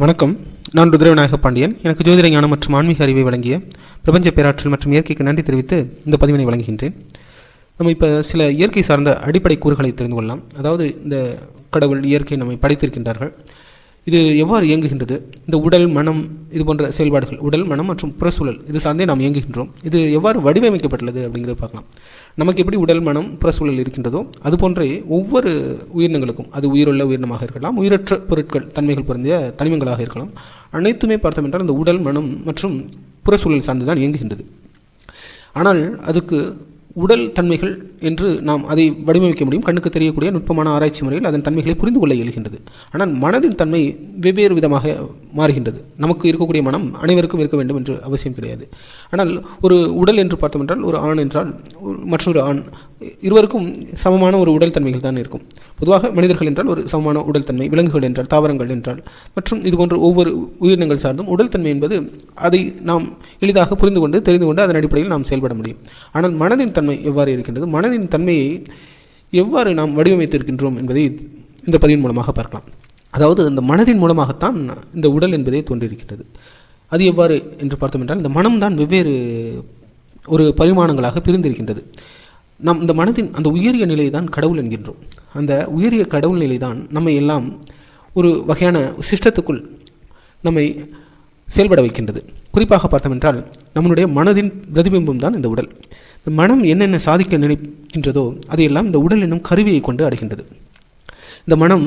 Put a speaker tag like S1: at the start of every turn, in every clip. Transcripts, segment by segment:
S1: வணக்கம். நான் ருத்ரவிநாயக பாண்டியன். எனக்கு ஜோதிட ஞானம் மற்றும் ஆன்மீக அறிவை வழங்கிய பிரபஞ்ச பேராற்றல் மற்றும் இயற்கைக்கு நன்றி தெரிவித்து இந்த பதிவினை வழங்குகின்றேன். நம்ம இப்போ சில இயற்கை சார்ந்த அடிப்படை கூறுகளை தெரிந்து கொள்ளலாம். அதாவது இந்த கடவுள் இயற்கை நம்மை படைத்திருக்கின்றார்கள். இது எவ்வாறு இயங்குகின்றது? இந்த உடல் மனம் இது போன்ற செயல்பாடுகள் உடல் மனம் மற்றும் புறசூழல் இது சார்ந்தே நாம் இயங்குகின்றோம். இது எவ்வாறு வடிவமைக்கப்பட்டுள்ளது அப்படிங்கிறத பார்க்கலாம். நமக்கு எப்படி உடல் மனம் புறசூழல் இருக்கின்றதோ அது போன்றே ஒவ்வொரு உயிரினங்களுக்கும் அது உயிருள்ள உயிரினமாக இருக்கலாம் உயிரற்ற பொருட்கள் தன்மைகள் பொருந்திய தனிமங்களாக இருக்கலாம். அனைத்துமே பார்த்தோம் என்றால் இந்த உடல் மனம் மற்றும் புறசூழல் சார்ந்து தான் இயங்குகின்றது. ஆனால் அதுக்கு உடல் தன்மைகள் என்று நாம் அதை வடிவமைக்க முடியும். கண்ணுக்கு தெரியக்கூடிய நுட்பமான ஆராய்ச்சி முறையில் அதன் தன்மைகளை புரிந்து கொள்ள இயலுகின்றது. ஆனால் மனதின் தன்மை வெவ்வேறு விதமாக மாறுகின்றது. நமக்கு இருக்கக்கூடிய மனம் அனைவருக்கும் இருக்க வேண்டும் என்று அவசியம் கிடையாது. ஆனால் ஒரு உடல் என்று பார்த்தோம் என்றால் ஒரு ஆண் என்றால் மற்றொரு ஆண் இருவருக்கும் சமமான ஒரு உடல் தன்மைகள் தான் இருக்கும். பொதுவாக மனிதர்கள் என்றால் ஒரு சமமான உடல் தன்மை விலங்குகள் என்றால் தாவரங்கள் என்றால். மற்றும் இதுபோன்ற ஒவ்வொரு உயிரினங்கள் சார்ந்தும் உடல் தன்மை என்பது அதை நாம் எளிதாக புரிந்து கொண்டு தெரிந்து கொண்டு அதன் அடிப்படையில் நாம் செயல்பட முடியும். ஆனால் மனதின் தன்மை எவ்வாறு இருக்கின்றது? மனதின் தன்மையை எவ்வாறு நாம் வடிவமைத்திருக்கின்றோம் என்பதை இந்த பதிவின் மூலமாக பார்க்கலாம். அதாவது இந்த மனதின் மூலமாகத்தான் இந்த உடல் என்பதே தோன்றியிருக்கின்றது. அது எவ்வாறு என்று பார்த்தோம் என்றால் இந்த மனம்தான் வெவ்வேறு ஒரு பரிமாணங்களாக பிரிந்திருக்கின்றது. நம் இந்த மனதின் அந்த உயரிய நிலை தான் கடவுள் என்கின்றோம். அந்த உயரிய கடவுள் நிலை தான் நம்மை எல்லாம் ஒரு வகையான சிஸ்டத்துக்குள் நம்மை செயல்பட வைக்கின்றது. குறிப்பாக பார்த்தோம் என்றால் நம்மளுடைய மனதின் பிரதிபிம்பம் தான் இந்த உடல். இந்த மனம் என்னென்ன சாதிக்க நினைக்கின்றதோ அதையெல்லாம் இந்த உடல் என்னும் கருவியை கொண்டு அடைகின்றது. இந்த மனம்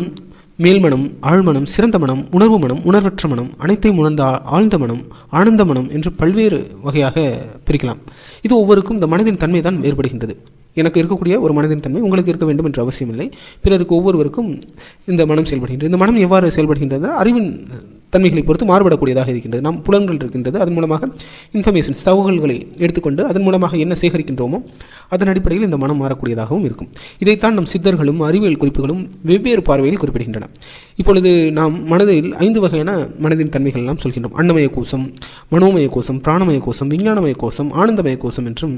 S1: மேல்மனம் ஆழ்மனம் சிறந்த மனம் உணர்வு மனம் உணர்வற்ற மனம் அனைத்தையும் உணர்ந்த ஆழ்ந்த மனம் ஆனந்த மனம் என்று பல்வேறு வகையாக பிரிக்கலாம். இது ஒவ்வொருக்கும் இந்த மனதின் தன்மை தான் வேறுபடுகின்றது. எனக்கு இருக்கக்கூடிய ஒரு மனதின் தன்மை உங்களுக்கு இருக்க வேண்டும் என்ற அவசியமில்லை. பிறருக்கு ஒவ்வொருவருக்கும் இந்த மனம் செயல்படுகின்றது. இந்த மனம் எவ்வாறு செயல்படுகின்றது? அறிவின் தன்மைகளை பொறுத்து மாறுபடக்கூடியதாக இருக்கின்றது. நாம் புலன்கள் இருக்கின்றது. அதன் மூலமாக இன்ஃபர்மேஷன்ஸ் தகவல்களை எடுத்துக்கொண்டு அதன் மூலமாக என்ன சேகரிக்கின்றோமோ அதன் அடிப்படையில் இந்த மனம் மாறக்கூடியதாகவும் இருக்கும். இதைத்தான் நம் சித்தர்களும் அறிவியல் குறிப்புகளும் வெவ்வேறு பார்வையில் குறிப்பிடுகின்றன. இப்பொழுது நாம் மனதில் ஐந்து வகையான மனதின் தன்மைகள் எல்லாம் சொல்கின்றோம். அன்னமய கோஷம் மனோமய கோஷம் பிராணமய கோஷம் விஞ்ஞானமய கோஷம் ஆனந்தமய கோஷம் என்றும்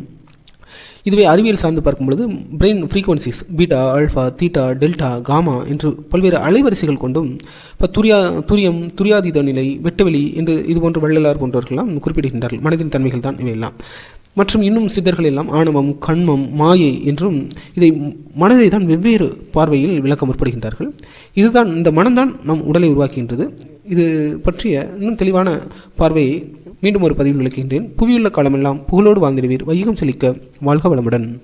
S1: இதுவே அறிவியல் சார்ந்து பார்க்கும் பொழுது brain frequencies beta alpha theta delta gamma என்று பல்வேறு அலைவரிசைகள் கொண்டும் இப்போ துரியா துரியம் துரியாதீத நிலை வெட்டவெளி என்று இது போன்ற வள்ளலார் போன்றவர்கள்லாம் குறிப்பிடுகின்றார்கள். மனதின் தன்மைகள் தான் இவையெல்லாம். மற்றும் இன்னும் சித்தர்கள் எல்லாம் ஆணவம் கண்மம் மாயை என்றும் இதை மனதை தான் வெவ்வேறு பார்வையில் விளக்க முற்படுகின்றார்கள். இதுதான் இந்த மனம்தான் நம் உடலை உருவாக்குகின்றது. இது பற்றிய இன்னும் தெளிவான பார்வையை மீண்டும் ஒரு பதிவில் விளக்குகின்றேன். புவியுள்ள காலமெல்லாம் புகழோடு வாழ்ந்திடுவீர். வையகம் செழிக்க வாழ்க வளமுடன்.